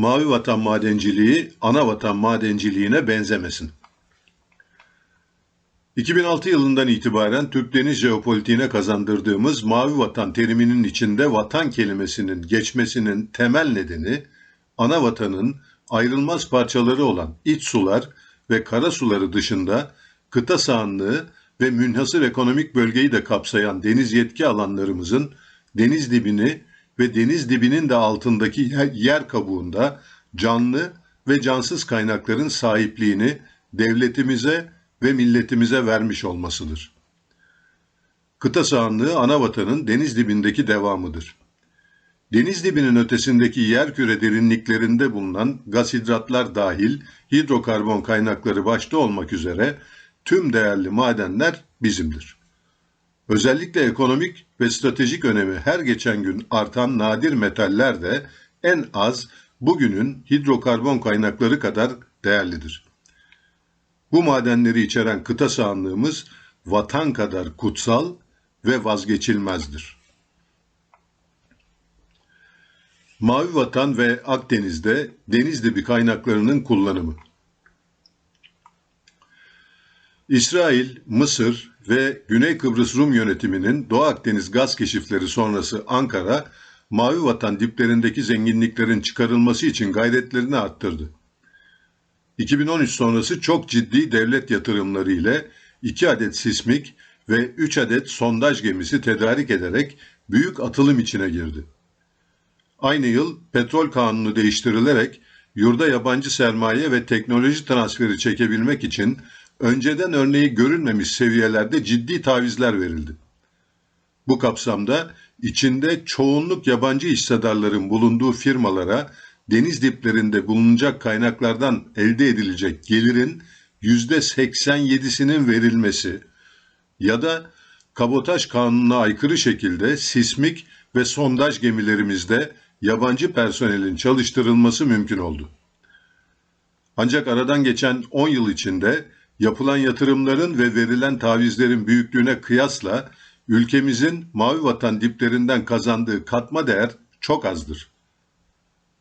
mavi vatan madenciliği ana vatan madenciliğine benzemesin. 2006 yılından itibaren Türk deniz jeopolitiğine kazandırdığımız mavi vatan teriminin içinde vatan kelimesinin geçmesinin temel nedeni ana vatanın ayrılmaz parçaları olan iç sular ve kara suları dışında kıta sahanlığı ve münhasır ekonomik bölgeyi de kapsayan deniz yetki alanlarımızın deniz dibini ve deniz dibinin de altındaki yer, kabuğunda canlı ve cansız kaynakların sahipliğini devletimize ve milletimize vermiş olmasıdır. Kıta sahanlığı ana deniz dibindeki devamıdır. Deniz dibinin ötesindeki yerküre derinliklerinde bulunan gaz hidratlar dahil hidrokarbon kaynakları başta olmak üzere tüm değerli madenler bizimdir. Özellikle ekonomik ve stratejik önemi her geçen gün artan nadir metaller de en az bugünün hidrokarbon kaynakları kadar değerlidir. Bu madenleri içeren kıta sahanlığımız vatan kadar kutsal ve vazgeçilmezdir. Mavi Vatan ve Akdeniz'de deniz dibi kaynaklarının kullanımı. İsrail, Mısır ve Güney Kıbrıs Rum yönetiminin Doğu Akdeniz gaz keşifleri sonrası Ankara, Mavi Vatan diplerindeki zenginliklerin çıkarılması için gayretlerini arttırdı. 2013 sonrası çok ciddi devlet yatırımları ile 2 adet sismik ve 3 adet sondaj gemisi tedarik ederek büyük atılım içine girdi. Aynı yıl petrol kanunu değiştirilerek yurda yabancı sermaye ve teknoloji transferi çekebilmek için önceden örneği görülmemiş seviyelerde ciddi tavizler verildi. Bu kapsamda içinde çoğunluk yabancı hissedarların bulunduğu firmalara deniz diplerinde bulunacak kaynaklardan elde edilecek gelirin %87'sinin verilmesi ya da kabotaj kanununa aykırı şekilde sismik ve sondaj gemilerimizde yabancı personelin çalıştırılması mümkün oldu. Ancak aradan geçen 10 yıl içinde yapılan yatırımların ve verilen tavizlerin büyüklüğüne kıyasla ülkemizin mavi vatan diplerinden kazandığı katma değer çok azdır.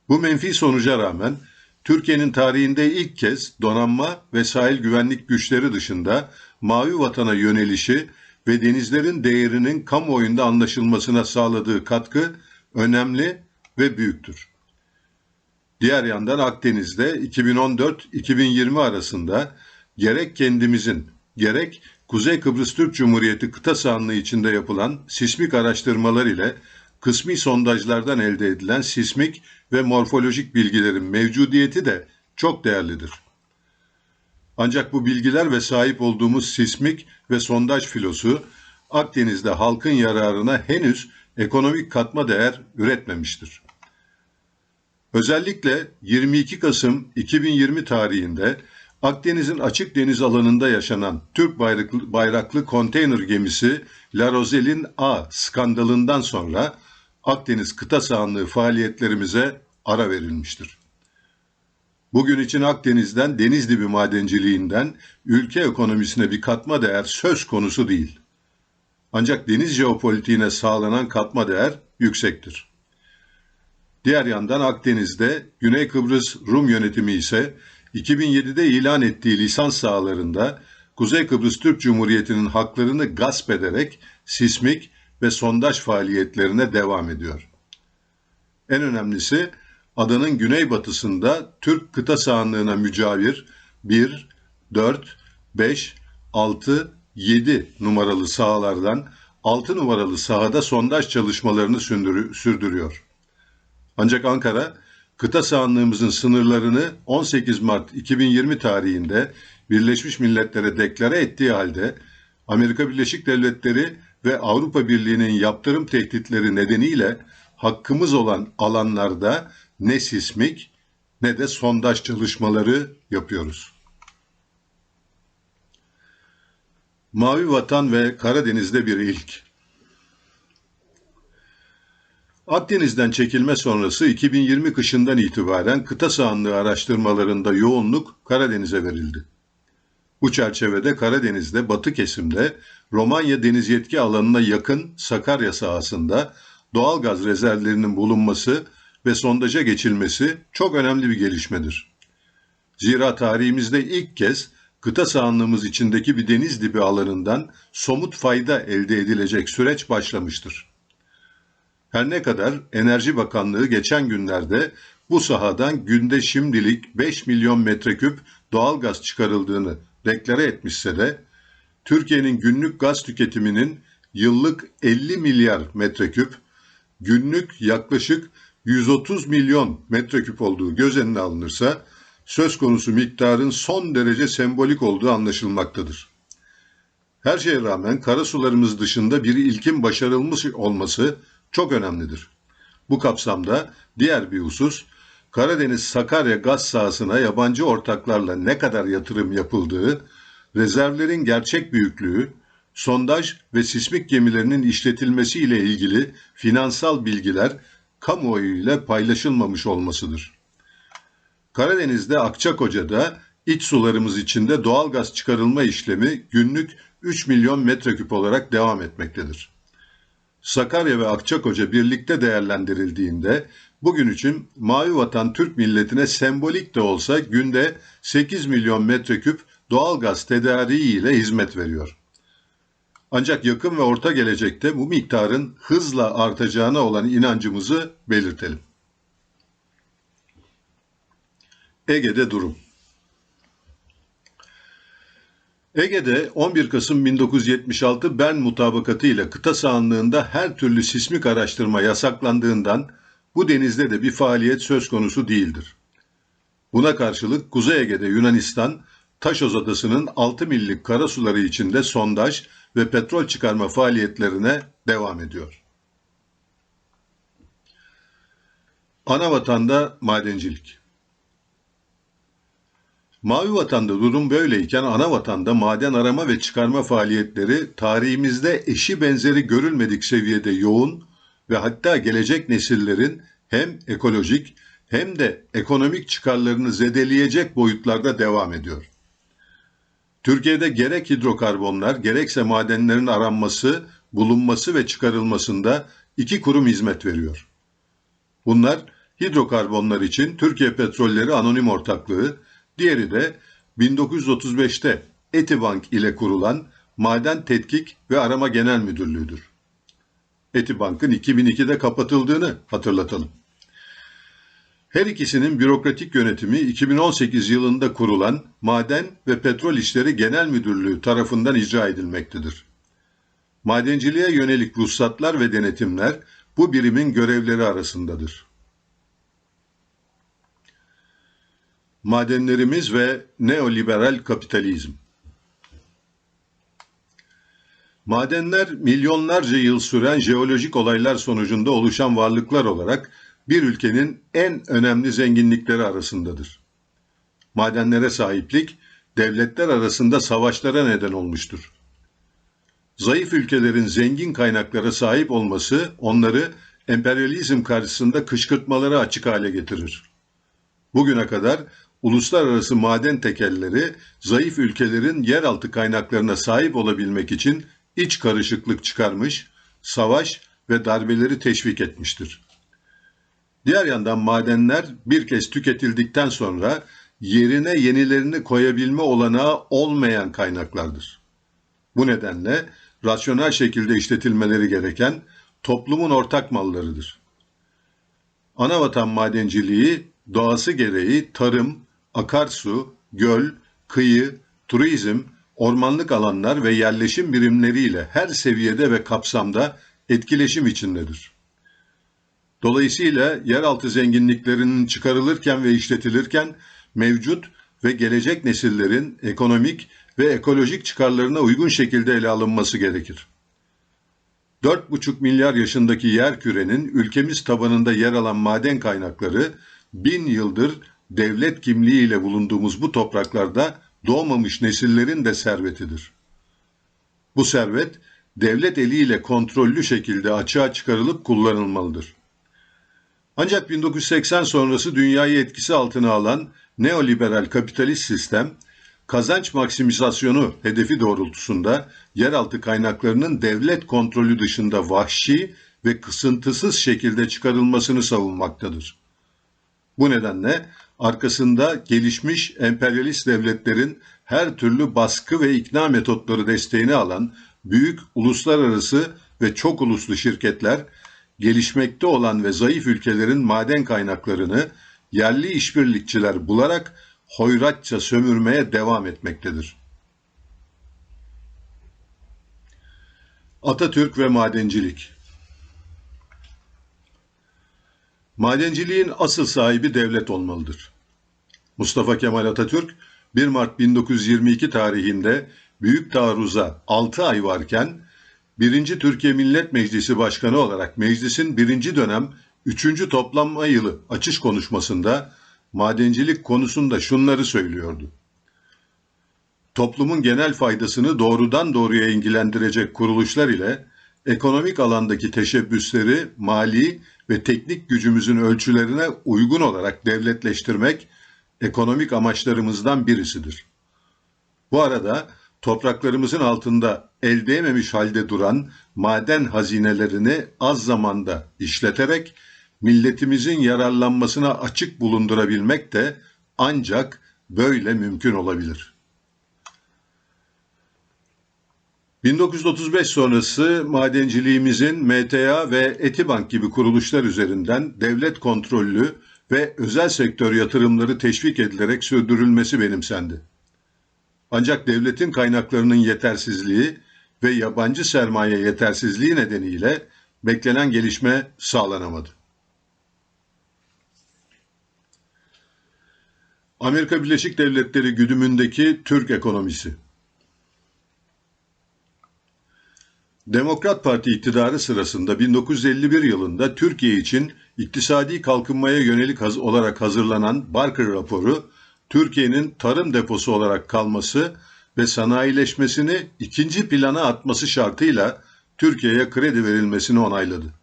Bu menfi sonuca rağmen Türkiye'nin tarihinde ilk kez donanma ve sahil güvenlik güçleri dışında mavi vatana yönelişi ve denizlerin değerinin kamuoyunda anlaşılmasına sağladığı katkı önemli ve büyüktür. Diğer yandan Akdeniz'de 2014-2020 arasında gerek kendimizin gerek Kuzey Kıbrıs Türk Cumhuriyeti kıta sahanlığı içinde yapılan sismik araştırmalar ile kısmi sondajlardan elde edilen sismik ve morfolojik bilgilerin mevcudiyeti de çok değerlidir. Ancak bu bilgiler ve sahip olduğumuz sismik ve sondaj filosu Akdeniz'de halkın yararına henüz ekonomik katma değer üretmemiştir. Özellikle 22 Kasım 2020 tarihinde Akdeniz'in açık deniz alanında yaşanan Türk bayraklı, bayraklı konteyner gemisi La Roselle'in A skandalından sonra Akdeniz kıta sahanlığı faaliyetlerimize ara verilmiştir. Bugün için Akdeniz'den deniz dibi madenciliğinden ülke ekonomisine bir katma değer söz konusu değil. Ancak deniz jeopolitiğine sağlanan katma değer yüksektir. Diğer yandan Akdeniz'de Güney Kıbrıs Rum yönetimi ise 2007'de ilan ettiği lisans sahalarında Kuzey Kıbrıs Türk Cumhuriyeti'nin haklarını gasp ederek sismik ve sondaj faaliyetlerine devam ediyor. En önemlisi adanın güneybatısında Türk kıta sahanlığına mücavir 1, 4, 5, 6, 7 numaralı sahalardan 6 numaralı sahada sondaj çalışmalarını sürdürüyor. Ancak Ankara, kıta sahanlığımızın sınırlarını 18 Mart 2020 tarihinde Birleşmiş Milletler'e deklare ettiği halde Amerika Birleşik Devletleri ve Avrupa Birliği'nin yaptırım tehditleri nedeniyle hakkımız olan alanlarda ne sismik ne de sondaj çalışmaları yapıyoruz. Mavi Vatan ve Karadeniz'de bir ilk. Akdeniz'den çekilme sonrası 2020 kışından itibaren kıta sahanlığı araştırmalarında yoğunluk Karadeniz'e verildi. Bu çerçevede Karadeniz'de batı kesimde Romanya deniz yetki alanına yakın Sakarya sahasında doğal gaz rezervlerinin bulunması ve sondaja geçilmesi çok önemli bir gelişmedir. Zira tarihimizde ilk kez kıta sahanlığımız içindeki bir deniz dibi alanından somut fayda elde edilecek süreç başlamıştır. Her ne kadar Enerji Bakanlığı geçen günlerde bu sahadan günde şimdilik 5 milyon metreküp doğal gaz çıkarıldığını deklare etmişse de Türkiye'nin günlük gaz tüketiminin yıllık 50 milyar metreküp, günlük yaklaşık 130 milyon metreküp olduğu göz önüne alınırsa söz konusu miktarın son derece sembolik olduğu anlaşılmaktadır. Her şeye rağmen karasularımız dışında bir ilkin başarılmış olması çok önemlidir. Bu kapsamda diğer bir husus, Karadeniz Sakarya gaz sahasına yabancı ortaklarla ne kadar yatırım yapıldığı, rezervlerin gerçek büyüklüğü, sondaj ve sismik gemilerinin işletilmesi ile ilgili finansal bilgiler kamuoyu ile paylaşılmamış olmasıdır. Karadeniz'de Akçakoca'da iç sularımız içinde doğal gaz çıkarılma işlemi günlük 3 milyon metreküp olarak devam etmektedir. Sakarya ve Akçakoca birlikte değerlendirildiğinde bugün için Mavi Vatan Türk milletine sembolik de olsa günde 8 milyon metreküp doğal gaz tedariği ile hizmet veriyor. Ancak yakın ve orta gelecekte bu miktarın hızla artacağına olan inancımızı belirtelim. Ege'de durum. Ege'de 11 Kasım 1976 Bern mutabakatı ile kıta sahanlığında her türlü sismik araştırma yasaklandığından bu denizde de bir faaliyet söz konusu değildir. Buna karşılık Kuzey Ege'de Yunanistan, Taşoz Adası'nın 6 millik karasuları içinde sondaj ve petrol çıkarma faaliyetlerine devam ediyor. Ana vatanda madencilik. Mavi vatanda durum böyleyken ana vatanda maden arama ve çıkarma faaliyetleri tarihimizde eşi benzeri görülmedik seviyede yoğun ve hatta gelecek nesillerin hem ekolojik hem de ekonomik çıkarlarını zedeleyecek boyutlarda devam ediyor. Türkiye'de gerek hidrokarbonlar gerekse madenlerin aranması, bulunması ve çıkarılmasında iki kurum hizmet veriyor. Bunlar hidrokarbonlar için Türkiye Petrolleri Anonim Ortaklığı, diğeri de 1935'te Etibank ile kurulan Maden Tetkik ve Arama Genel Müdürlüğü'dür. Etibank'ın 2002'de kapatıldığını hatırlatalım. Her ikisinin bürokratik yönetimi 2018 yılında kurulan Maden ve Petrol İşleri Genel Müdürlüğü tarafından icra edilmektedir. Madenciliğe yönelik ruhsatlar ve denetimler bu birimin görevleri arasındadır. Madenlerimiz ve neoliberal kapitalizm Madenler milyonlarca yıl süren jeolojik olaylar sonucunda oluşan varlıklar olarak bir ülkenin en önemli zenginlikleri arasındadır. Madenlere sahiplik devletler arasında savaşlara neden olmuştur. Zayıf ülkelerin zengin kaynaklara sahip olması onları emperyalizm karşısında kışkırtmaları açık hale getirir. Bugüne kadar uluslararası maden tekelleri zayıf ülkelerin yeraltı kaynaklarına sahip olabilmek için iç karışıklık çıkarmış, savaş ve darbeleri teşvik etmiştir. Diğer yandan madenler bir kez tüketildikten sonra yerine yenilerini koyabilme olanağı olmayan kaynaklardır. Bu nedenle rasyonel şekilde işletilmeleri gereken toplumun ortak mallarıdır. Anavatan madenciliği doğası gereği tarım, akarsu, göl, kıyı, turizm, ormanlık alanlar ve yerleşim birimleriyle her seviyede ve kapsamda etkileşim içindedir. Dolayısıyla yeraltı zenginliklerinin çıkarılırken ve işletilirken mevcut ve gelecek nesillerin ekonomik ve ekolojik çıkarlarına uygun şekilde ele alınması gerekir. 4,5 milyar yaşındaki yer kürenin ülkemiz tabanında yer alan maden kaynakları bin yıldır devlet kimliğiyle bulunduğumuz bu topraklarda doğmamış nesillerin de servetidir. Bu servet devlet eliyle kontrollü şekilde açığa çıkarılıp kullanılmalıdır. Ancak 1980 sonrası dünyayı etkisi altına alan neoliberal kapitalist sistem, kazanç maksimizasyonu hedefi doğrultusunda yeraltı kaynaklarının devlet kontrolü dışında vahşi ve kısıntısız şekilde çıkarılmasını savunmaktadır. Bu nedenle arkasında gelişmiş emperyalist devletlerin her türlü baskı ve ikna metotları desteğini alan büyük uluslararası ve çok uluslu şirketler gelişmekte olan ve zayıf ülkelerin maden kaynaklarını yerli işbirlikçiler bularak hoyratça sömürmeye devam etmektedir. Atatürk ve madencilik Madenciliğin asıl sahibi devlet olmalıdır. Mustafa Kemal Atatürk 1 Mart 1922 tarihinde büyük taarruza 6 ay varken 1. Türkiye Millet Meclisi Başkanı olarak meclisin 1. dönem 3. toplanma yılı açış konuşmasında madencilik konusunda şunları söylüyordu. Toplumun genel faydasını doğrudan doğruya ilgilendirecek kuruluşlar ile ekonomik alandaki teşebbüsleri mali ve teknik gücümüzün ölçülerine uygun olarak devletleştirmek ekonomik amaçlarımızdan birisidir. Bu arada topraklarımızın altında el değmemiş halde duran maden hazinelerini az zamanda işleterek milletimizin yararlanmasına açık bulundurabilmek de ancak böyle mümkün olabilir. 1935 sonrası madenciliğimizin MTA ve Etibank gibi kuruluşlar üzerinden devlet kontrollü ve özel sektör yatırımları teşvik edilerek sürdürülmesi benimsendi. Ancak devletin kaynaklarının yetersizliği ve yabancı sermaye yetersizliği nedeniyle beklenen gelişme sağlanamadı. Amerika Birleşik Devletleri güdümündeki Türk ekonomisi Demokrat Parti iktidarı sırasında 1951 yılında Türkiye için iktisadi kalkınmaya yönelik haz olarak hazırlanan Barker raporu, Türkiye'nin tarım deposu olarak kalması ve sanayileşmesini ikinci plana atması şartıyla Türkiye'ye kredi verilmesini onayladı.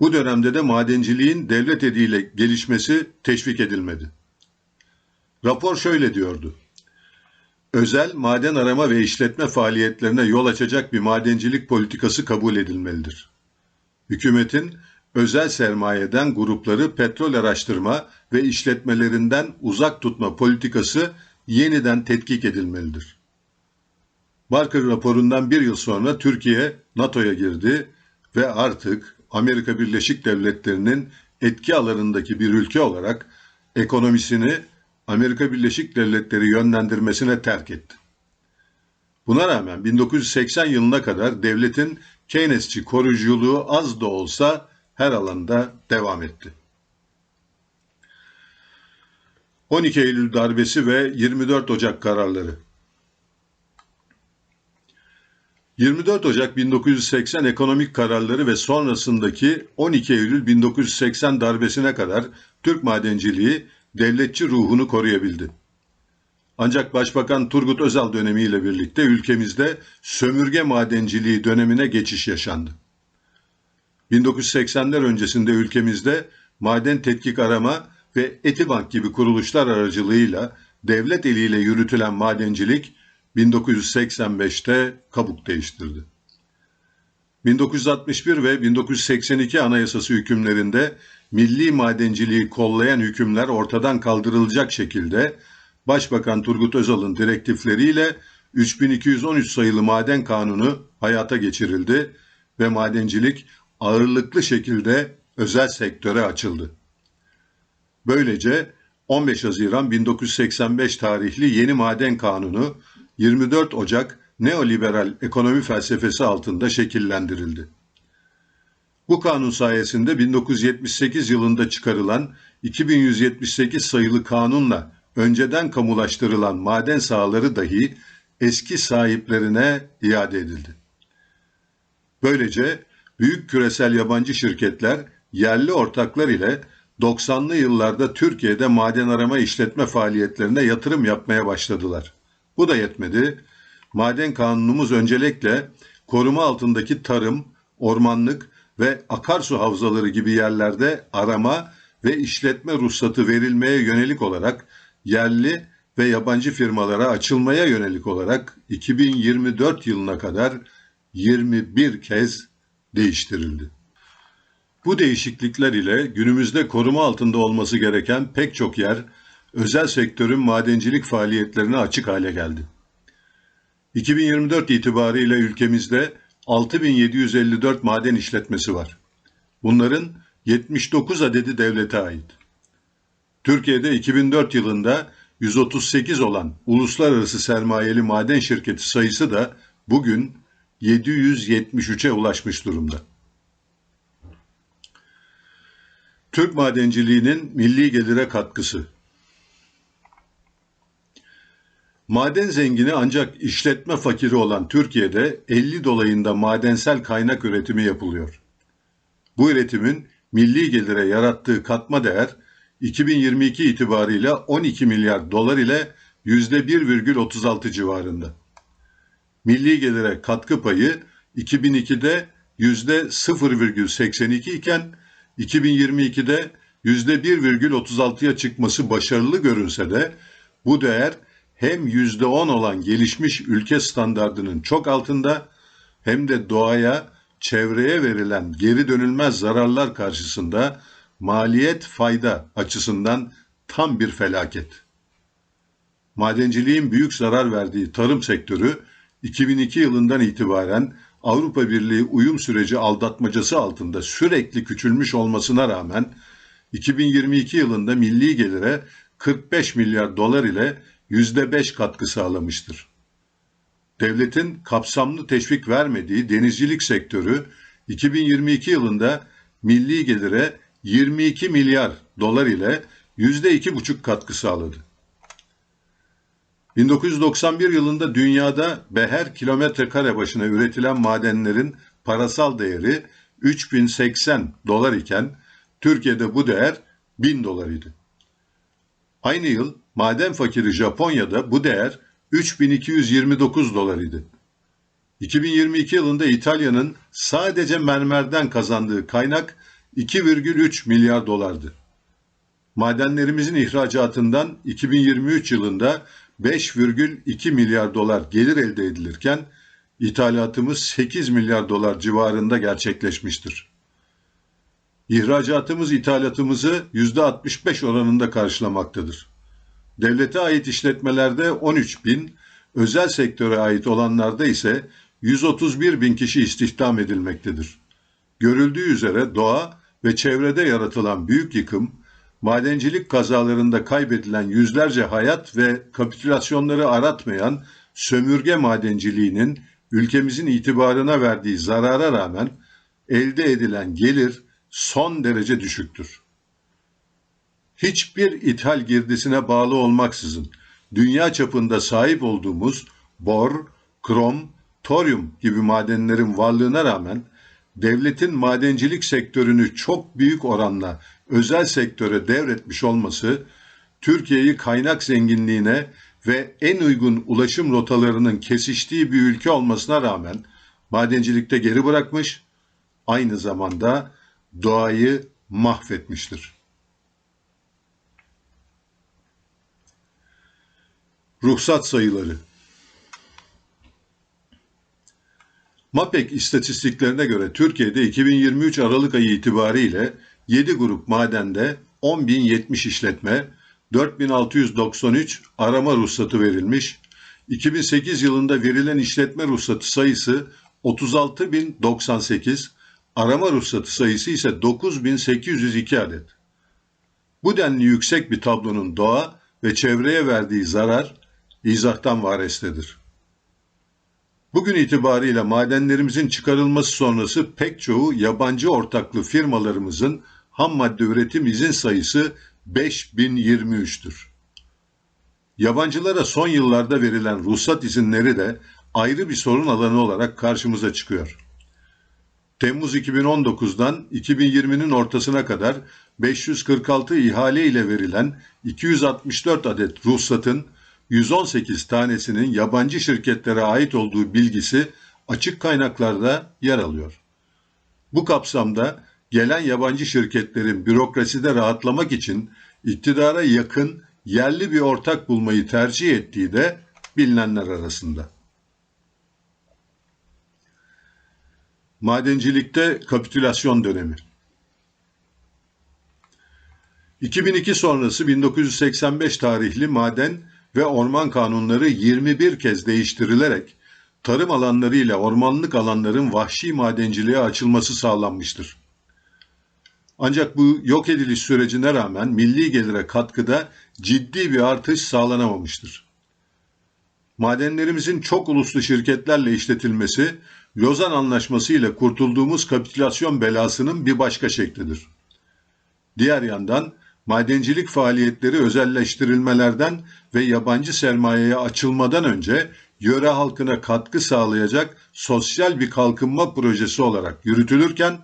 Bu dönemde de madenciliğin devlet eliyle gelişmesi teşvik edilmedi. Rapor şöyle diyordu özel maden arama ve işletme faaliyetlerine yol açacak bir madencilik politikası kabul edilmelidir. Hükümetin özel sermayeden grupları petrol araştırma ve işletmelerinden uzak tutma politikası yeniden tetkik edilmelidir. Barker raporundan bir yıl sonra Türkiye NATO'ya girdi ve artık Amerika Birleşik Devletleri'nin etki alanındaki bir ülke olarak ekonomisini Amerika Birleşik Devletleri yönlendirmesine terk etti. Buna rağmen 1980 yılına kadar devletin Keynesçi koruyuculuğu az da olsa her alanda devam etti. 12 Eylül darbesi ve 24 Ocak kararları 24 Ocak 1980 ekonomik kararları ve sonrasındaki 12 Eylül 1980 darbesine kadar Türk madenciliği devletçi ruhunu koruyabildi. Ancak Başbakan Turgut Özal dönemiyle birlikte ülkemizde sömürge madenciliği dönemine geçiş yaşandı. 1980'ler öncesinde ülkemizde maden tetkik arama ve Etibank gibi kuruluşlar aracılığıyla devlet eliyle yürütülen madencilik 1985'te kabuk değiştirdi. 1961 ve 1982 Anayasası hükümlerinde milli madenciliği kollayan hükümler ortadan kaldırılacak şekilde Başbakan Turgut Özal'ın direktifleriyle 3213 sayılı maden kanunu hayata geçirildi ve madencilik ağırlıklı şekilde özel sektöre açıldı. Böylece 15 Haziran 1985 tarihli yeni maden kanunu 24 Ocak neoliberal ekonomi felsefesi altında şekillendirildi. Bu kanun sayesinde 1978 yılında çıkarılan 2178 sayılı kanunla önceden kamulaştırılan maden sahaları dahi eski sahiplerine iade edildi. Böylece büyük küresel yabancı şirketler yerli ortaklar ile 90'lı yıllarda Türkiye'de maden arama işletme faaliyetlerine yatırım yapmaya başladılar. Bu da yetmedi. Maden kanunumuz öncelikle koruma altındaki tarım, ormanlık ve akarsu havzaları gibi yerlerde arama ve işletme ruhsatı verilmeye yönelik olarak yerli ve yabancı firmalara açılmaya yönelik olarak 2024 yılına kadar 21 kez değiştirildi. Bu değişiklikler ile günümüzde koruma altında olması gereken pek çok yer özel sektörün madencilik faaliyetlerine açık hale geldi. 2024 itibariyle ülkemizde 6754 maden işletmesi var. Bunların 79 adedi devlete ait. Türkiye'de 2004 yılında 138 olan uluslararası sermayeli maden şirketi sayısı da bugün 773'e ulaşmış durumda. Türk madenciliğinin milli gelire katkısı. Maden zengini ancak işletme fakiri olan Türkiye'de 50 dolayında madensel kaynak üretimi yapılıyor. Bu üretimin milli gelire yarattığı katma değer 2022 itibariyle 12 milyar dolar ile %1,36 civarında. Milli gelire katkı payı 2002'de %0,82 iken 2022'de %1,36'ya çıkması başarılı görünse de bu değer hem %10 olan gelişmiş ülke standardının çok altında hem de doğaya, çevreye verilen geri dönülmez zararlar karşısında maliyet fayda açısından tam bir felaket. Madenciliğin büyük zarar verdiği tarım sektörü 2002 yılından itibaren Avrupa Birliği uyum süreci aldatmacası altında sürekli küçülmüş olmasına rağmen 2022 yılında milli gelire 45 milyar dolar ile %5 katkı sağlamıştır. Devletin kapsamlı teşvik vermediği denizcilik sektörü 2022 yılında milli gelire 22 milyar dolar ile %2,5 katkı sağladı. 1991 yılında dünyada beher kilometre kare başına üretilen madenlerin parasal değeri 3080 dolar iken Türkiye'de bu değer 1000 dolar idi. Aynı yıl maden fakiri Japonya'da bu değer 3229 dolar idi. 2022 yılında İtalya'nın sadece mermerden kazandığı kaynak 2,3 milyar dolardı. Madenlerimizin ihracatından 2023 yılında 5,2 milyar dolar gelir elde edilirken ithalatımız 8 milyar dolar civarında gerçekleşmiştir. İhracatımız ithalatımızı %65 oranında karşılamaktadır. Devlete ait işletmelerde 13 bin, özel sektöre ait olanlarda ise 131 bin kişi istihdam edilmektedir. Görüldüğü üzere doğa ve çevrede yaratılan büyük yıkım, madencilik kazalarında kaybedilen yüzlerce hayat ve kapitülasyonları aratmayan sömürge madenciliğinin ülkemizin itibarına verdiği zarara rağmen elde edilen gelir son derece düşüktür. Hiçbir ithal girdisine bağlı olmaksızın dünya çapında sahip olduğumuz bor, krom, toryum gibi madenlerin varlığına rağmen devletin madencilik sektörünü çok büyük oranla özel sektöre devretmiş olması Türkiye'yi kaynak zenginliğine ve en uygun ulaşım rotalarının kesiştiği bir ülke olmasına rağmen madencilikte geri bırakmış, aynı zamanda doğayı mahvetmiştir. Ruhsat sayıları MAPEK istatistiklerine göre Türkiye'de 2023 Aralık ayı itibariyle 7 grup madende 10.070 işletme, 4693 arama ruhsatı verilmiş. 2008 yılında verilen işletme ruhsatı sayısı 36.098, arama ruhsatı sayısı ise 9802 adet. Bu denli yüksek bir tablonun doğa ve çevreye verdiği zarar izahtan varestedir. Bugün itibariyle madenlerimizin çıkarılması sonrası pek çoğu yabancı ortaklı firmalarımızın ham madde üretim izin sayısı 5023'tür. Yabancılara son yıllarda verilen ruhsat izinleri de ayrı bir sorun alanı olarak karşımıza çıkıyor. Temmuz 2019'dan 2020'nin ortasına kadar 546 ihale ile verilen 264 adet ruhsatın 118 tanesinin yabancı şirketlere ait olduğu bilgisi açık kaynaklarda yer alıyor. Bu kapsamda gelen yabancı şirketlerin bürokraside rahatlamak için iktidara yakın yerli bir ortak bulmayı tercih ettiği de bilinenler arasında. Madencilikte kapitülasyon dönemi. 2002 sonrası 1985 tarihli maden ve orman kanunları 21 kez değiştirilerek tarım alanları ile ormanlık alanların vahşi madenciliğe açılması sağlanmıştır. Ancak bu yok ediliş sürecine rağmen milli gelire katkıda ciddi bir artış sağlanamamıştır. Madenlerimizin çok uluslu şirketlerle işletilmesi, Lozan Anlaşması ile kurtulduğumuz kapitülasyon belasının bir başka şeklidir. Diğer yandan madencilik faaliyetleri özelleştirilmelerden ve yabancı sermayeye açılmadan önce yöre halkına katkı sağlayacak sosyal bir kalkınma projesi olarak yürütülürken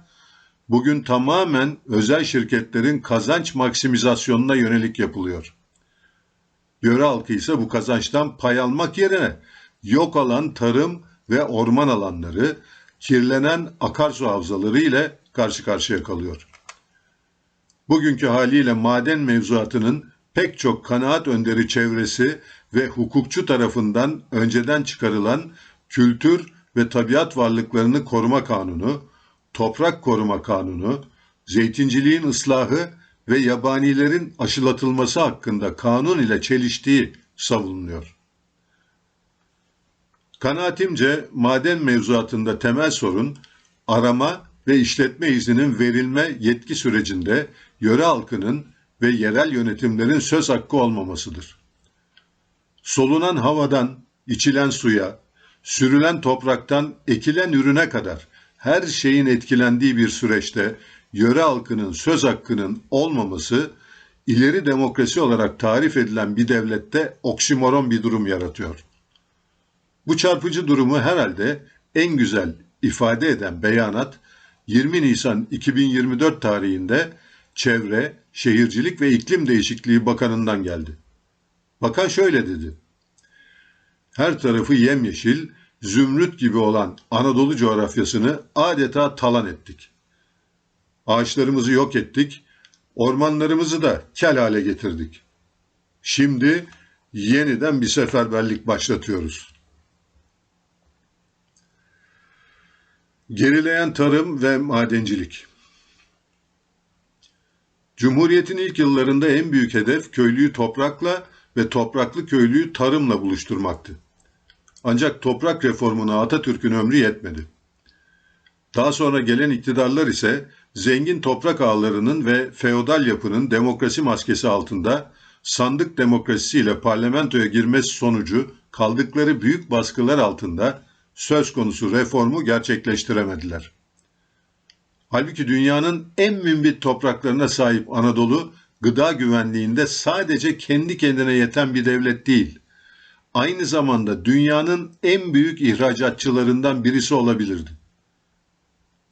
bugün tamamen özel şirketlerin kazanç maksimizasyonuna yönelik yapılıyor. Yöre halkı ise bu kazançtan pay almak yerine yok alan tarım ve orman alanları, kirlenen akarsu havzaları ile karşı karşıya kalıyor. Bugünkü haliyle maden mevzuatının pek çok kanaat önderi çevresi ve hukukçu tarafından önceden çıkarılan Kültür ve Tabiat Varlıklarını Koruma Kanunu, Toprak Koruma Kanunu, zeytinciliğin ıslahı ve yabanilerin aşılatılması hakkında kanun ile çeliştiği savunuluyor. Kanaatimce maden mevzuatında temel sorun arama ve işletme izninin verilme yetki sürecinde yöre halkının ve yerel yönetimlerin söz hakkı olmamasıdır. Solunan havadan içilen suya, sürülen topraktan ekilen ürüne kadar her şeyin etkilendiği bir süreçte yöre halkının söz hakkının olmaması ileri demokrasi olarak tarif edilen bir devlette oksimoron bir durum yaratıyor. Bu çarpıcı durumu herhalde en güzel ifade eden beyanat 20 Nisan 2024 tarihinde Çevre, Şehircilik ve İklim Değişikliği Bakanı'ndan geldi. Bakan şöyle dedi. Her tarafı yemyeşil, zümrüt gibi olan Anadolu coğrafyasını adeta talan ettik. Ağaçlarımızı yok ettik, ormanlarımızı da kel hale getirdik. Şimdi yeniden bir seferberlik başlatıyoruz. Gerileyen tarım ve madencilik. Cumhuriyetin ilk yıllarında en büyük hedef köylüyü toprakla ve topraklı köylüyü tarımla buluşturmaktı. Ancak toprak reformuna Atatürk'ün ömrü yetmedi. Daha sonra gelen iktidarlar ise zengin toprak ağlarının ve feodal yapının demokrasi maskesi altında sandık demokrasisiyle parlamentoya girmesi sonucu kaldıkları büyük baskılar altında söz konusu reformu gerçekleştiremediler. Halbuki dünyanın en mümbit topraklarına sahip Anadolu gıda güvenliğinde sadece kendi kendine yeten bir devlet değil. Aynı zamanda dünyanın en büyük ihracatçılarından birisi olabilirdi.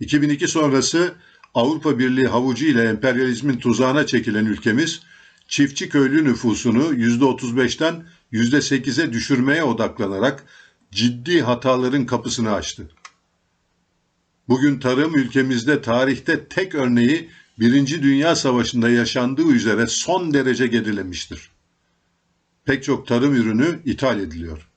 2002 sonrası Avrupa Birliği havucu ile emperyalizmin tuzağına çekilen ülkemiz çiftçi köylü nüfusunu %35'ten %8'e düşürmeye odaklanarak ciddi hataların kapısını açtı. Bugün tarım ülkemizde tarihte tek örneği Birinci Dünya Savaşı'nda yaşandığı üzere son derece gerilemiştir. Pek çok tarım ürünü ithal ediliyor.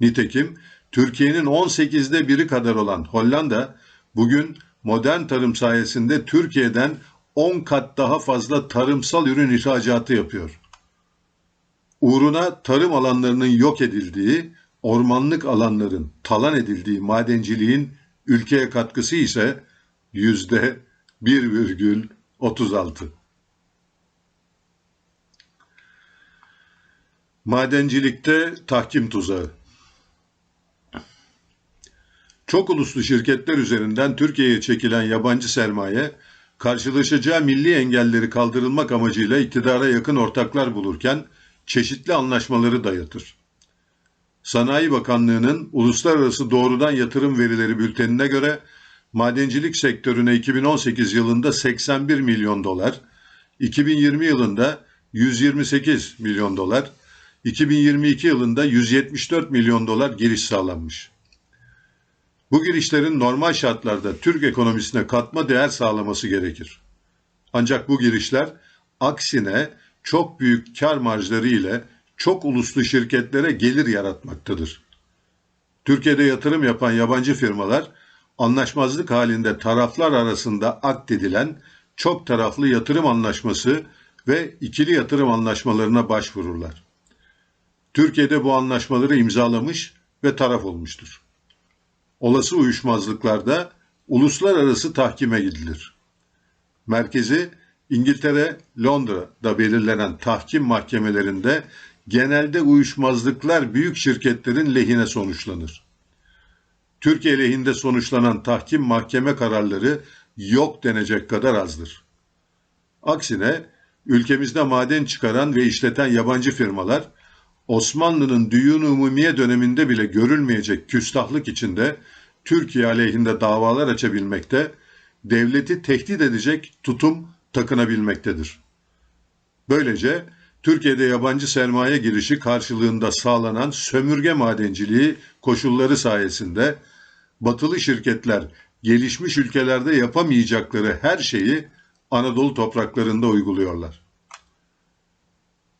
Nitekim Türkiye'nin 18'de biri kadar olan Hollanda bugün modern tarım sayesinde Türkiye'den 10 kat daha fazla tarımsal ürün ihracatı yapıyor. Uğruna tarım alanlarının yok edildiği, ormanlık alanların talan edildiği madenciliğin ülkeye katkısı ise yüzde 1,36. Madencilikte tahkim tuzağı. Çok uluslu şirketler üzerinden Türkiye'ye çekilen yabancı sermaye, karşılaşacağı milli engelleri kaldırılmak amacıyla iktidara yakın ortaklar bulurken çeşitli anlaşmaları dayatır. Sanayi Bakanlığı'nın Uluslararası Doğrudan Yatırım Verileri bültenine göre madencilik sektörüne 2018 yılında 81 milyon dolar, 2020 yılında 128 milyon dolar, 2022 yılında 174 milyon dolar giriş sağlanmış. Bu girişlerin normal şartlarda Türk ekonomisine katma değer sağlaması gerekir. Ancak bu girişler aksine çok büyük kar marjları ile çok uluslu şirketlere gelir yaratmaktadır. Türkiye'de yatırım yapan yabancı firmalar anlaşmazlık halinde taraflar arasında akdedilen çok taraflı yatırım anlaşması ve ikili yatırım anlaşmalarına başvururlar. Türkiye'de bu anlaşmaları imzalamış ve taraf olmuştur. Olası uyuşmazlıklarda uluslararası tahkime gidilir. Merkezi İngiltere, Londra'da belirlenen tahkim mahkemelerinde genelde uyuşmazlıklar büyük şirketlerin lehine sonuçlanır. Türkiye lehinde sonuçlanan tahkim mahkeme kararları yok denecek kadar azdır. Aksine ülkemizde maden çıkaran ve işleten yabancı firmalar Osmanlı'nın düğün umumiye döneminde bile görülmeyecek küstahlık içinde Türkiye aleyhinde davalar açabilmekte, devleti tehdit edecek tutum takınabilmektedir. Böylece Türkiye'de yabancı sermaye girişi karşılığında sağlanan sömürge madenciliği koşulları sayesinde batılı şirketler gelişmiş ülkelerde yapamayacakları her şeyi Anadolu topraklarında uyguluyorlar.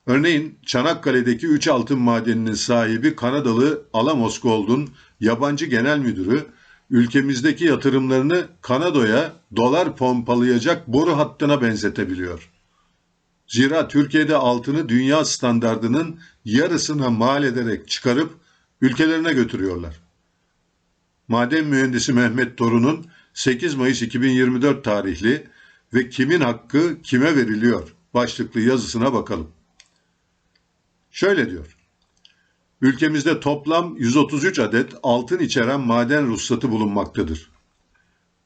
Örneğin Çanakkale'deki 3 altın madeninin sahibi Kanadalı Alamos Gold'un yabancı genel müdürü ülkemizdeki yatırımlarını Kanada'ya dolar pompalayacak boru hattına benzetebiliyor. Zira Türkiye'de altını dünya standardının yarısına mal ederek çıkarıp ülkelerine götürüyorlar. Maden mühendisi Mehmet Torun'un 8 Mayıs 2024 tarihli ve kimin hakkı kime veriliyor başlıklı yazısına bakalım. Şöyle diyor. Ülkemizde toplam 133 adet altın içeren maden ruhsatı bulunmaktadır.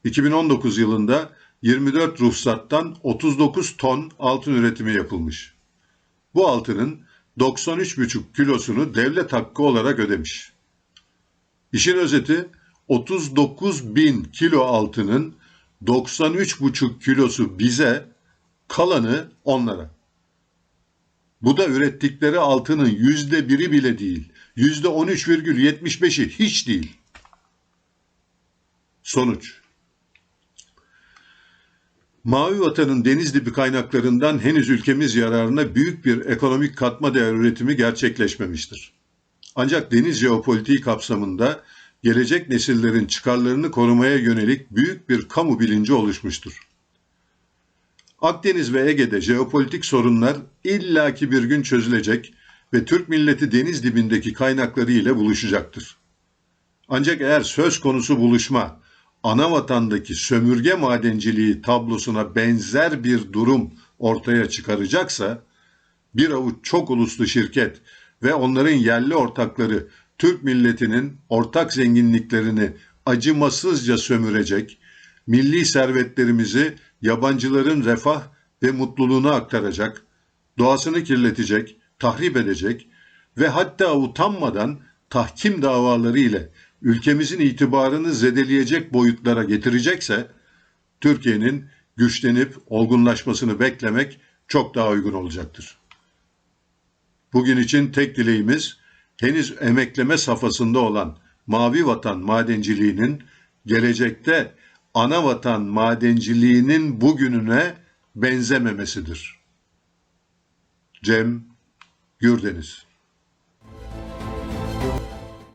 2019 yılında 24 ruhsattan 39 ton altın üretimi yapılmış. Bu altının 93,5 kilosunu devlet hakkı olarak ödemiş. İşin özeti 39 bin kilo altının 93,5 kilosu bize, kalanı onlara. Bu da ürettikleri altının yüzde biri bile değil. Yüzde 13,75'i hiç değil. Sonuç. Mavi Vatan'ın deniz dibi kaynaklarından henüz ülkemiz yararına büyük bir ekonomik katma değer üretimi gerçekleşmemiştir. Ancak deniz jeopolitiği kapsamında gelecek nesillerin çıkarlarını korumaya yönelik büyük bir kamu bilinci oluşmuştur. Akdeniz ve Ege'de jeopolitik sorunlar illaki bir gün çözülecek ve Türk milleti deniz dibindeki kaynakları ile buluşacaktır. Ancak eğer söz konusu buluşma ana vatandaki sömürge madenciliği tablosuna benzer bir durum ortaya çıkaracaksa bir avuç çok uluslu şirket ve onların yerli ortakları Türk milletinin ortak zenginliklerini acımasızca sömürecek, milli servetlerimizi yabancıların refah ve mutluluğuna aktaracak, doğasını kirletecek, tahrip edecek ve hatta utanmadan tahkim davaları ile ülkemizin itibarını zedeleyecek boyutlara getirecekse, Türkiye'nin güçlenip olgunlaşmasını beklemek çok daha uygun olacaktır. Bugün için tek dileğimiz, henüz emekleme safhasında olan mavi vatan madenciliğinin gelecekte ana vatan madenciliğinin bugününe benzememesidir. Cem Gürdeniz